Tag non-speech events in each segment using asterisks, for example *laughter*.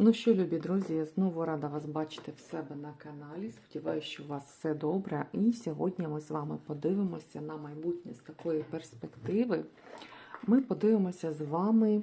Ну що, любі друзі, я знову рада вас бачити в себе на каналі. Сподіваюся, що у вас все добре. І сьогодні ми з вами подивимося на майбутнє з такої перспективи. Ми подивимося з вами,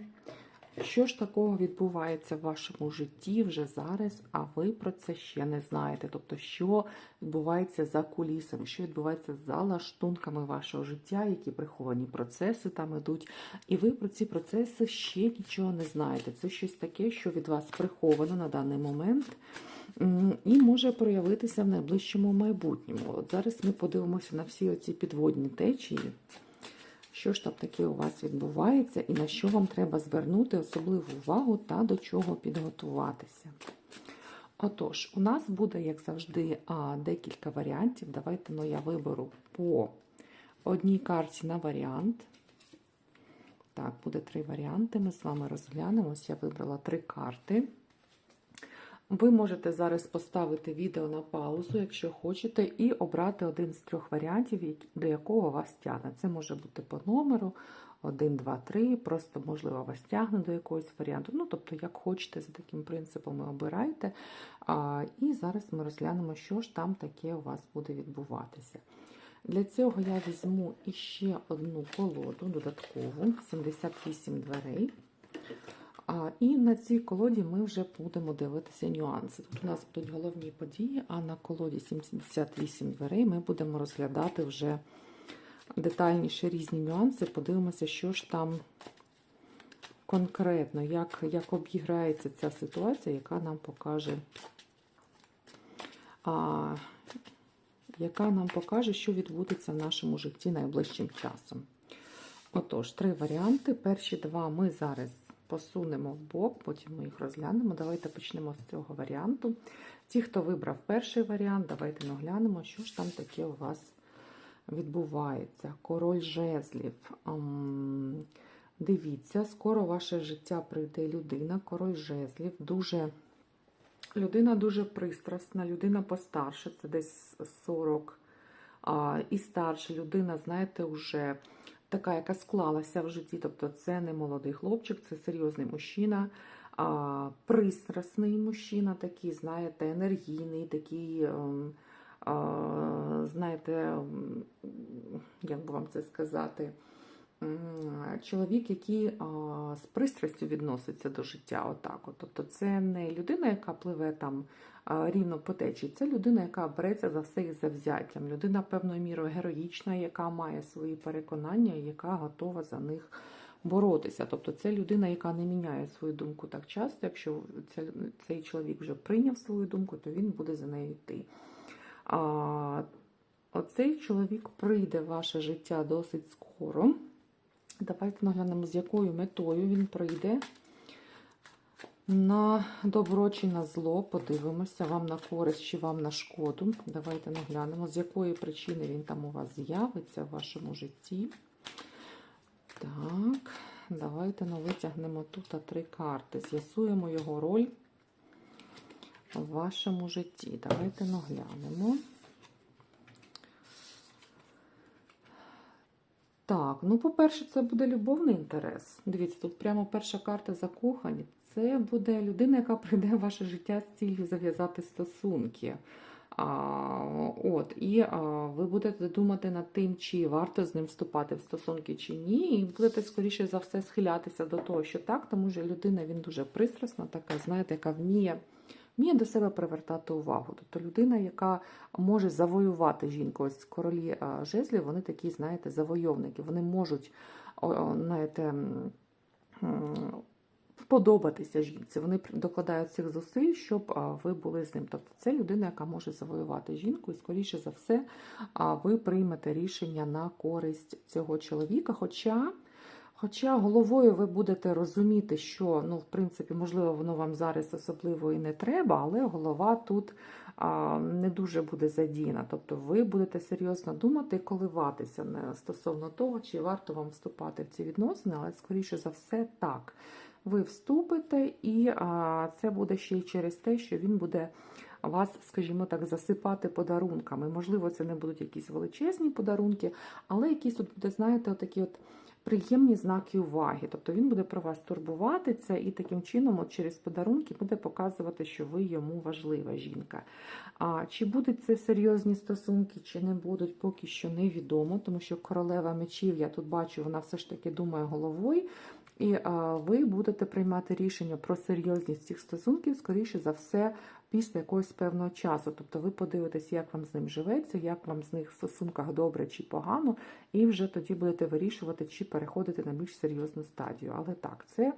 що ж такого відбувається в вашому житті вже зараз, а ви про це ще не знаєте. Тобто, що відбувається за кулісами, що відбувається за лаштунками вашого життя, які приховані процеси там ідуть. І ви про ці процеси ще нічого не знаєте. Це щось таке, що від вас приховано на даний момент. І може проявитися в найближчому майбутньому. От зараз ми подивимося на всі оці підводні течії. Що ж там таке у вас відбувається, і на що вам треба звернути особливу увагу та до чого підготуватися. Отож, у нас буде, як завжди, декілька варіантів. Давайте ну, я виберу по одній карті на варіант. Так, буде три варіанти. Ми з вами розглянемось. Я вибрала три карти. Ви можете зараз поставити відео на паузу, якщо хочете, і обрати один з трьох варіантів, до якого вас тягне. Це може бути по номеру 1, 2, 3, просто, можливо, вас тягне до якогось варіанту. Ну, тобто, як хочете, за таким принципом і обирайте. І зараз ми розглянемо, що ж там таке у вас буде відбуватися. Для цього я візьму іще одну колоду додаткову, 78 дверей. І на цій колоді ми вже будемо дивитися нюанси. Тут у нас будуть головні події, а на колоді 78 дверей ми будемо розглядати вже детальніше різні нюанси. Подивимося, що ж там конкретно, як, як обіграється ця ситуація, яка нам покаже, а, яка нам покаже, що відбудеться в нашому житті найближчим часом. Отож, три варіанти. Перші два ми зараз посунемо в бок, потім ми їх розглянемо. Давайте почнемо з цього варіанту. Ті, хто вибрав перший варіант, давайте наглянемо, що ж там таке у вас відбувається. Король жезлів. Дивіться, скоро в ваше життя прийде людина, король жезлів. Дуже людина дуже пристрасна, людина постарше, це десь 40 а, і старша людина, знаєте, вже така, яка склалася в житті. Тобто це не молодий хлопчик, це серйозний мужчина, а, пристрасний мужчина, такий, знаєте, енергійний, такий, ем, а, знаєте, ем, як би вам це сказати, чоловік, який з пристрастю відноситься до життя. Отак. От. Тобто це не людина, яка пливе там рівно по течії, це людина, яка береться за все із завзяттям. Людина певною мірою героїчна, яка має свої переконання яка готова за них боротися. Тобто це людина, яка не міняє свою думку так часто. Якщо цей чоловік вже прийняв свою думку, то він буде за нею йти. А, оцей чоловік прийде в ваше життя досить скоро. Давайте наглянемо, з якою метою він прийде. На добро чи на зло, подивимося, вам на користь чи вам на шкоду. Давайте наглянемо, з якої причини він там у вас з'явиться в вашому житті. Так, давайте ну, витягнемо тут три карти. З'ясуємо його роль в вашому житті. Давайте наглянемо. Так, ну, по-перше, це буде любовний інтерес. Дивіться, тут прямо перша карта закохані. Це буде людина, яка прийде в ваше життя з ціллю зав'язати стосунки. А, от, І а, ви будете думати над тим, чи варто з ним вступати в стосунки чи ні, і будете, скоріше за все, схилятися до того, що так, тому що людина він дуже пристрасна, така, знаєте, яка вміє, вміє до себе привертати увагу. Тобто людина, яка може завоювати жінку. Ось королі жезлів, вони такі, знаєте, завойовники. Вони можуть, знаєте, вподобатися жінці. Вони докладають цих зусиль, щоб ви були з ним. Тобто це людина, яка може завоювати жінку, і скоріше за все, ви приймете рішення на користь цього чоловіка. Хоча. Хоча головою ви будете розуміти, що ну, в принципі, можливо, воно вам зараз особливо і не треба, але голова тут а, не дуже буде задіяна. Тобто ви будете серйозно думати і коливатися не стосовно того, чи варто вам вступати в ці відносини, але скоріше за все так. Ви вступите, і а, це буде ще й через те, що він буде вас, скажімо так, засипати подарунками. Можливо, це не будуть якісь величезні подарунки, але якісь тут буде, знаєте, отакі от приємні знаки уваги. Тобто він буде про вас турбуватися і таким чином, от через подарунки, буде показувати, що ви йому важлива жінка. А чи будуть це серйозні стосунки, чи не будуть, поки що невідомо, тому що королева мечів, я тут бачу, вона все ж таки думає головою. І ви будете приймати рішення про серйозність цих стосунків, скоріше за все, після якогось певного часу. Тобто ви подивитесь, як вам з ним живеться, як вам з них в стосунках добре чи погано, і вже тоді будете вирішувати, чи переходити на більш серйозну стадію. Але так, це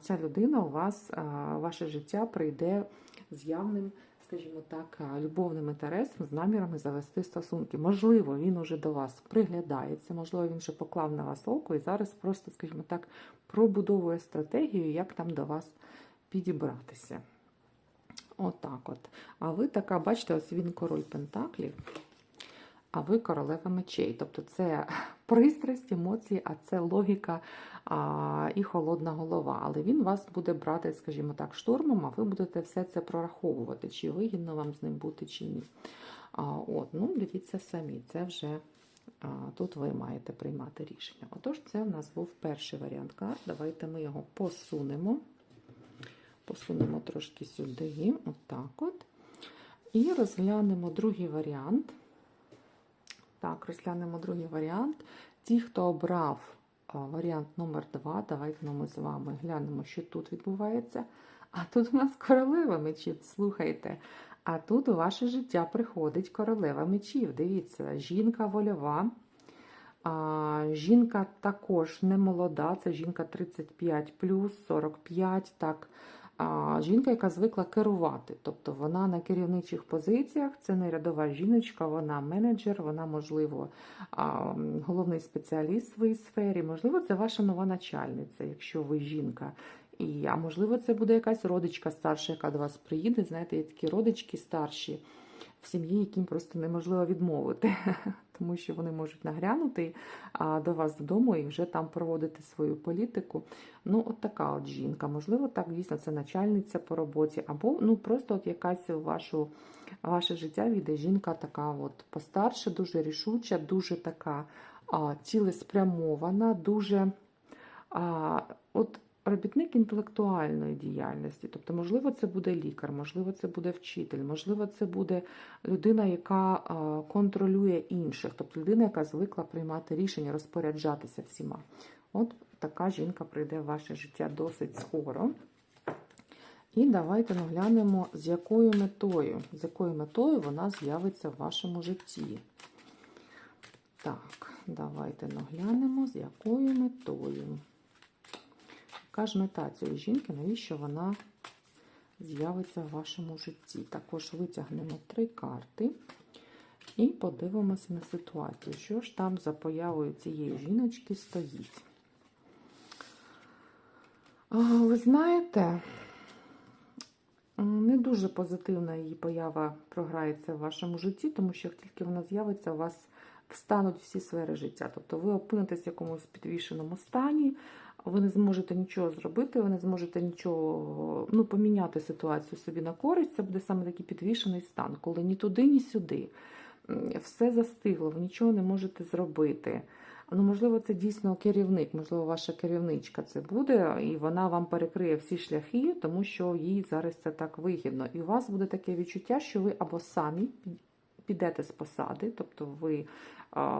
ця людина у вас, ваше життя прийде з явним. Скажімо так, любовним інтересом з намірами завести стосунки. Можливо, він уже до вас приглядається, можливо, він вже поклав на вас око і зараз просто, скажімо так, пробудовує стратегію, як там до вас підібратися. Отак от. А ви така, бачите, ось він король Пентаклів, а ви королева мечей. Тобто це пристрасть, емоції, а це логіка а, і холодна голова. Але він вас буде брати, скажімо так, штурмом, а ви будете все це прораховувати, чи вигідно вам з ним бути, чи ні. А, от, ну, Дивіться самі, це вже а, тут ви маєте приймати рішення. Отож, це в нас був перший варіант карт. Давайте ми його посунемо. Посунемо трошки сюди, отак от. І розглянемо другий варіант. Так, розглянемо другий варіант. Ті, хто обрав варіант номер 2, давайте ми з вами глянемо, що тут відбувається. А тут у нас королева мечів, слухайте. А тут у ваше життя приходить королева мечів. Дивіться, жінка вольова. А, Жінка також не молода, це жінка 35 45, так. А, Жінка, яка звикла керувати. Тобто вона на керівничих позиціях, це не рядова жіночка, вона менеджер, вона, можливо, головний спеціаліст в своїй сфері. Можливо, це ваша нова начальниця, якщо ви жінка. І, А можливо, це буде якась родичка старша, яка до вас приїде. Знаєте, є такі родички старші в сім'ї, яким просто неможливо відмовити, *laughs* тому що вони можуть нагрянути до вас додому і вже там проводити свою політику. Ну, от така от жінка. Можливо, так дійсно це начальниця по роботі, або ну просто от якась у вашу, ваше життя війде жінка така от постарша, дуже рішуча, дуже така а, цілеспрямована, дуже. А, от робітник інтелектуальної діяльності. Тобто, можливо, це буде лікар, можливо, це буде вчитель, можливо, це буде людина, яка контролює інших, тобто людина, яка звикла приймати рішення, розпоряджатися всіма. От така жінка прийде в ваше життя досить скоро. І давайте наглянемо, з якою метою, з якою метою вона з'явиться в вашому житті. Так, давайте наглянемо, з якою метою. Яка ж мета цієї жінки, навіщо вона з'явиться в вашому житті? Також витягнемо три карти і подивимося на ситуацію. Що ж там за появою цієї жіночки стоїть? Ви знаєте, не дуже позитивна її поява програється в вашому житті, тому що як тільки вона з'явиться, у вас встануть всі сфери життя. Тобто ви опинитесь в якомусь підвішеному стані, ви не зможете нічого зробити, ви не зможете нічого ну, поміняти ситуацію собі на користь. Це буде саме такий підвішений стан, коли ні туди, ні сюди. Все застигло, ви нічого не можете зробити. Ну, Можливо, це дійсно керівник, можливо, ваша керівничка це буде, і вона вам перекриє всі шляхи, тому що їй зараз це так вигідно. І у вас буде таке відчуття, що ви або самі підете з посади, тобто ви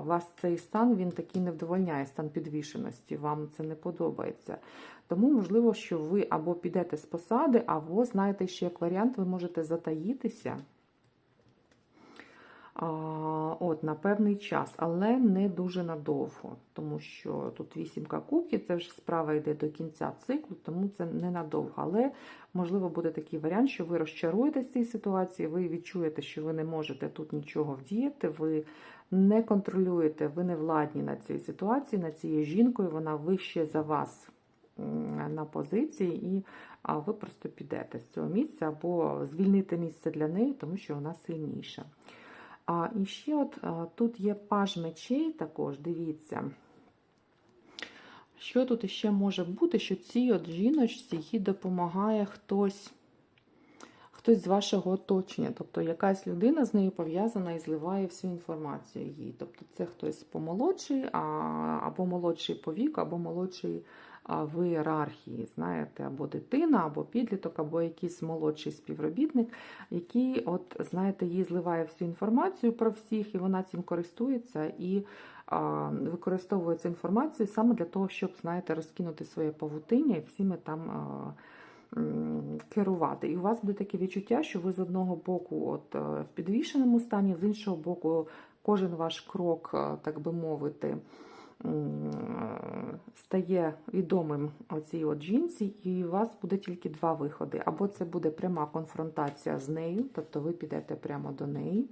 вас цей стан він такий не вдовольняє, стан підвішеності, вам це не подобається. Тому, можливо, що ви або підете з посади, або, знаєте, ще як варіант, ви можете затаїтися от, на певний час, але не дуже надовго, тому що тут вісімка кубків, це вже справа йде до кінця циклу, тому це не надовго. Але можливо буде такий варіант, що ви розчаруєтесь цій ситуації, ви відчуєте, що ви не можете тут нічого вдіяти, ви не контролюєте, ви не владні на цій ситуації, над цією жінкою, вона вище за вас на позиції, і ви просто підете з цього місця або звільните місце для неї, тому що вона сильніша. А і ще от тут є паж мечей також, дивіться. Що тут ще може бути, що цій от жіночці їй допомагає хтось хтось з вашого оточення, тобто якась людина з нею пов'язана і зливає всю інформацію їй. Тобто це хтось помолодший, або молодший по віку, або молодший в ієрархії, знаєте, або дитина, або підліток, або якийсь молодший співробітник, який, от, знаєте, їй зливає всю інформацію про всіх, і вона цим користується і а, використовує цю інформацію саме для того, щоб, знаєте, розкинути своє павутиння і всіми там. А, Керувати. І у вас буде таке відчуття, що ви з одного боку от, е, в підвішеному стані, з іншого боку, кожен ваш крок, е, так би мовити, е, стає відомим оцій от жінці, і у вас буде тільки два виходи. Або це буде пряма конфронтація з нею, тобто ви підете прямо до неї,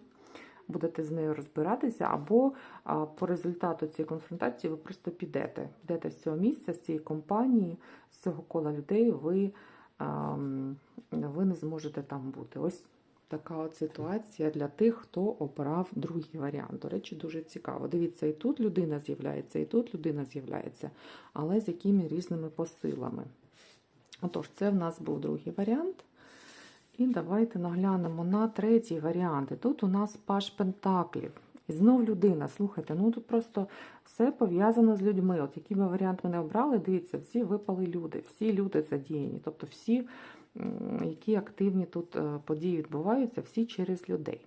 будете з нею розбиратися, або а, по результату цієї конфронтації ви просто підете. Підете з цього місця, з цієї компанії, з цього кола людей, ви, ви не зможете там бути. Ось така от ситуація для тих, хто обрав другий варіант. До речі, дуже цікаво. Дивіться, і тут людина з'являється, і тут людина з'являється, але з якими різними посилами. Отож, це в нас був другий варіант. І давайте наглянемо на третій варіант. І тут у нас паш Пентаклів. І знов людина. Слухайте, ну тут просто все пов'язано з людьми. От який би варіант ми не обрали, дивіться, всі випали люди, всі люди задіяні. Тобто всі, які активні тут е, події відбуваються, всі через людей.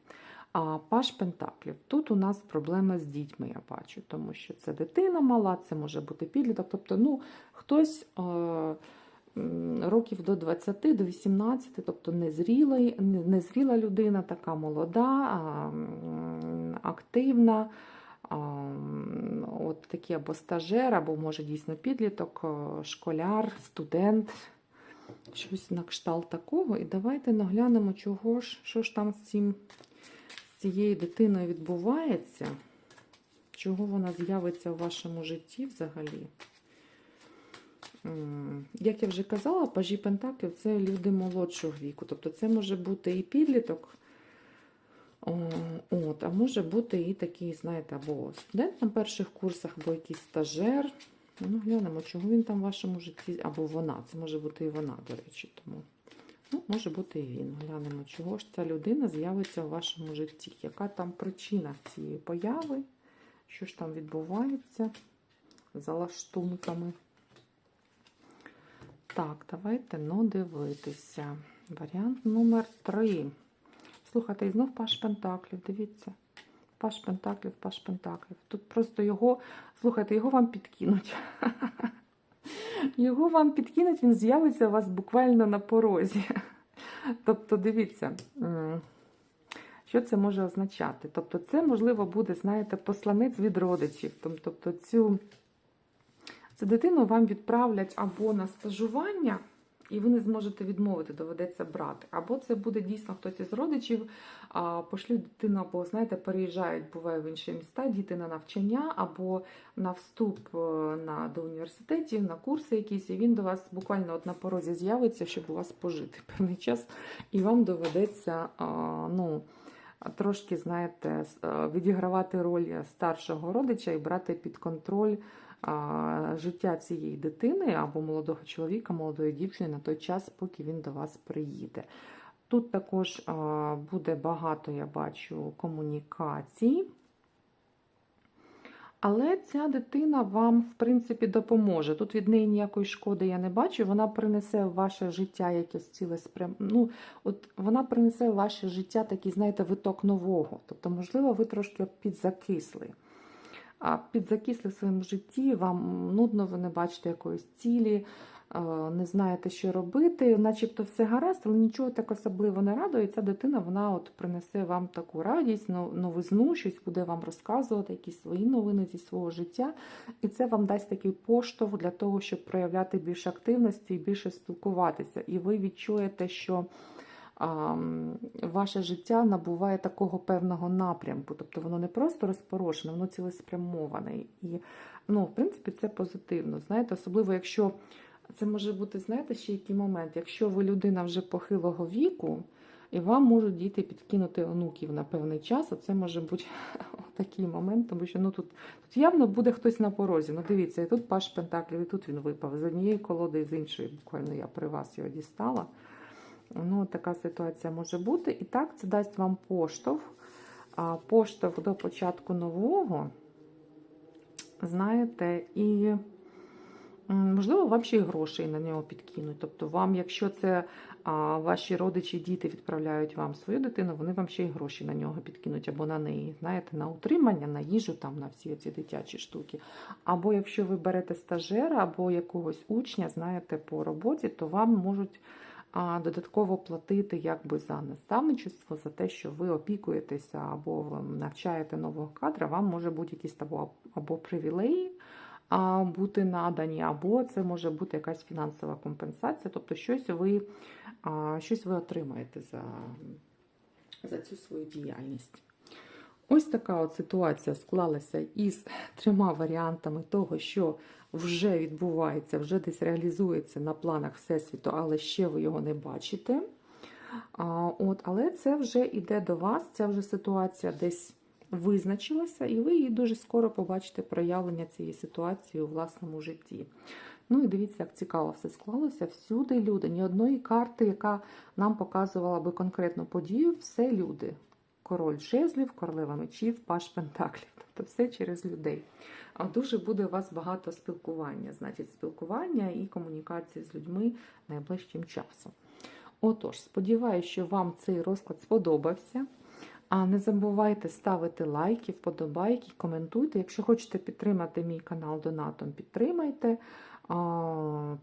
А паш Пентаклів. Тут у нас проблеми з дітьми, я бачу, тому що це дитина мала, це може бути підліток. Тобто, ну, хтось. Е- років до 20, до 18, тобто незріла, незріла людина, така молода, активна, от такий або стажер, або може дійсно підліток, школяр, студент, щось на кшталт такого. І давайте наглянемо, чого ж, що ж там з, цим, з цією дитиною відбувається, чого вона з'явиться у вашому житті взагалі. Як я вже казала, пажі Пентаклів це люди молодшого віку. Тобто це може бути і підліток, от, а може бути і такий, знаєте, або студент на перших курсах, або якийсь стажер. Ну, глянемо, чого він там в вашому житті, або вона. Це може бути і вона, до речі. Тому ну, може бути і він. Глянемо, чого ж ця людина з'явиться у вашому житті. Яка там причина цієї появи? Що ж там відбувається за лаштунками? Так, давайте ну, дивитися. Варіант номер 3. Слухайте, і знов Паш Пентаклів, дивіться. Паш Пентаклів, Паш Пентаклів. Тут просто його, слухайте, його вам підкинуть. *laughs* Його вам підкинуть, він з'явиться у вас буквально на порозі. Тобто, дивіться, що це може означати? Тобто, це, можливо, буде, знаєте, посланець від родичів. Тобто, цю Цю дитину вам відправлять або на стажування, і ви не зможете відмовити, доведеться брати. Або це буде дійсно хтось із родичів, а, пошлють дитину, або, знаєте, переїжджають, буває в інші міста, діти на навчання, або на вступ е, на, до університетів, на курси якісь, і він до вас буквально от на порозі з'явиться, щоб у вас пожити *laughs* певний час, і вам доведеться, а, ну. Трошки, знаєте, е, відігравати роль старшого родича і брати під контроль життя цієї дитини або молодого чоловіка, молодої дівчини на той час, поки він до вас приїде. Тут також буде багато, я бачу, комунікацій. Але ця дитина вам, в принципі, допоможе. Тут від неї ніякої шкоди я не бачу. Вона принесе в ваше життя якесь ціле спрям... Ну, от вона принесе в ваше життя такий, знаєте, виток нового. Тобто, можливо, ви трошки підзакисли. Підзакисли в своєму житті, вам нудно, ви не бачите якоїсь цілі, е, не знаєте, що робити, начебто все гаразд, але нічого так особливо не радує. І ця дитина вона от принесе вам таку радість, новизну, щось буде вам розказувати, якісь свої новини зі свого життя. І це вам дасть такий поштовх для того, щоб проявляти більше активності і більше спілкуватися. І ви відчуєте, що ваше життя набуває такого певного напрямку. Тобто воно не просто розпорошене, воно цілеспрямоване. І, ну, в принципі, це позитивно. Знаєте, особливо, якщо це може бути, знаєте, ще який момент, якщо ви людина вже похилого віку, і вам можуть діти підкинути онуків на певний час, а це може бути *laughs* такий момент, тому що ну, тут, тут явно буде хтось на порозі. Ну, дивіться, і тут Паш Пентаклів, і тут він випав з однієї колоди, і з іншої. Буквально я при вас його дістала. Ну, така ситуація може бути. І так, це дасть вам поштовх. А, Поштовх до початку нового. Знаєте, і можливо, вам ще й грошей на нього підкинуть. Тобто, вам, якщо це а, ваші родичі, діти відправляють вам свою дитину, вони вам ще й гроші на нього підкинуть або на неї, знаєте, на утримання, на їжу, там, на всі ці дитячі штуки. Або якщо ви берете стажера або якогось учня, знаєте, по роботі, то вам можуть додатково платити якби за наставничество, за те, що ви опікуєтеся або навчаєте нового кадра, вам може бути якісь або, або привілеї а, бути надані, або це може бути якась фінансова компенсація, тобто щось ви, а, щось ви отримаєте за, за цю свою діяльність. Ось така от ситуація склалася із трьома варіантами того, що вже відбувається, вже десь реалізується на планах Всесвіту, але ще ви його не бачите. А, от, Але це вже йде до вас, ця вже ситуація десь визначилася, і ви її дуже скоро побачите проявлення цієї ситуації у власному житті. Ну і дивіться, як цікаво все склалося. Всюди люди, ні одної карти, яка нам показувала би конкретну подію, все люди. Король жезлів, королева мечів, паш пентаклів. *laughs* Тобто все через людей. А дуже буде у вас багато спілкування, значить, спілкування і комунікації з людьми найближчим часом. Отож, сподіваюся, що вам цей розклад сподобався. А не забувайте ставити лайки, вподобайки, коментуйте. Якщо хочете підтримати мій канал донатом, підтримайте.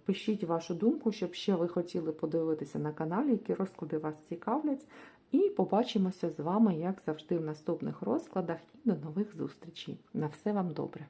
Пишіть вашу думку, щоб ще ви хотіли подивитися на каналі, які розклади вас цікавлять. І побачимося з вами, як завжди, в наступних розкладах. І до нових зустрічей. На все вам добре!